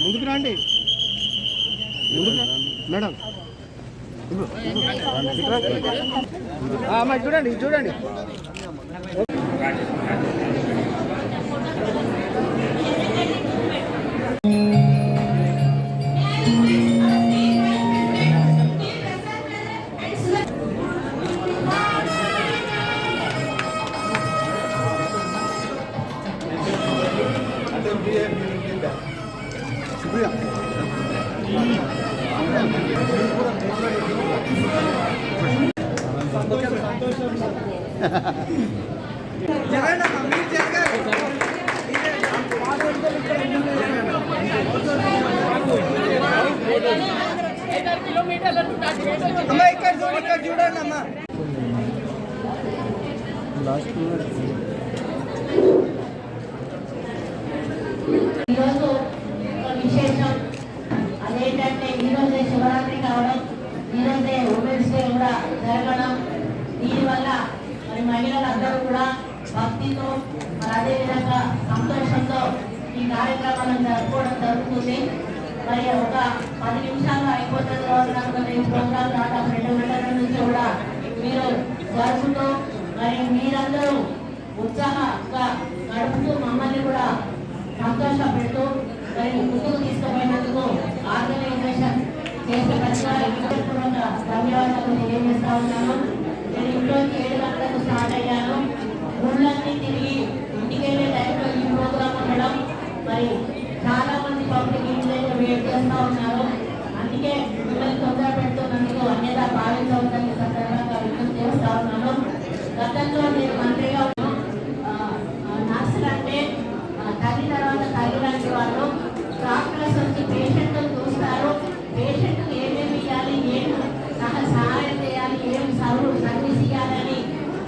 ముందుకు రండి ముందుకు రా. మేడం ఇదిగో, ఇదిగో. ఇటు రా. ఆ, అమ్మ ఇటు చూడండి ఇటు చూడండి అమ్మా ఇక్కడ చూడు ఇక్కడ చూడండి అమ్మా ఈరోజు ఒక విశేషం. అదేంటంటే ఈరోజే శివరాత్రి కావడం ఈరోజే ఉమెన్స్ డే కూడా జరగడం. దీనివల్ల మరి మహిళలందరూ కూడా భక్తితో మరి అదేవిధంగా సంతోషంతో ఈ కార్యక్రమాలను జరుపుకోవడం జరుగుతుంది. మరి ఒక పది నిమిషాలు అయిపోతుంది కాబట్టి ఈ ప్రోగ్రాం దాదాపు రెండు గంటల నుంచి కూడా మీరు జరుపుతూ మరి మీరందరూ ఉత్సాహంగా గడుపుతూ మమ్మల్ని కూడా మరి ముందుకు తీసుకుపోయినందుకు ఆర్గనైజేషన్ చేసే ప్రతిపూర్వక ధన్యవాదాలు తెలియజేస్తా ఉన్నాను. నేను ఇంట్లోకి ఏడు గంటలకు స్టార్ట్ అయ్యాను. ఊళ్ళన్నీ తిరిగి ఇంటికి వెళ్ళే టైంలో ఈ ఉండడం మరి చాలా మంది పబ్లిక్ వెయిట్ ఉన్నారు. అందుకే మిమ్మల్ని తొందర పెడుతున్నందుకు అన్యదా భావించవద్దని సందర్భంగా విజ్ఞప్తి చేస్తా ఉన్నాను. గతంలో నేను మంత్రిగా నర్సులు అంటే తల్లి తర్వాత తల్లి లాంటి వాళ్ళు డాక్టర్స్ వచ్చి పేషెంట్ చూస్తారు. పేషెంట్ ఏమేమి ఇవ్వాలి ఏం సహ సహాయం చేయాలి ఏం సర్వ్ సర్వీస్ ఇవ్వాలని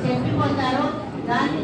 చెప్పిపోతారు. దాన్ని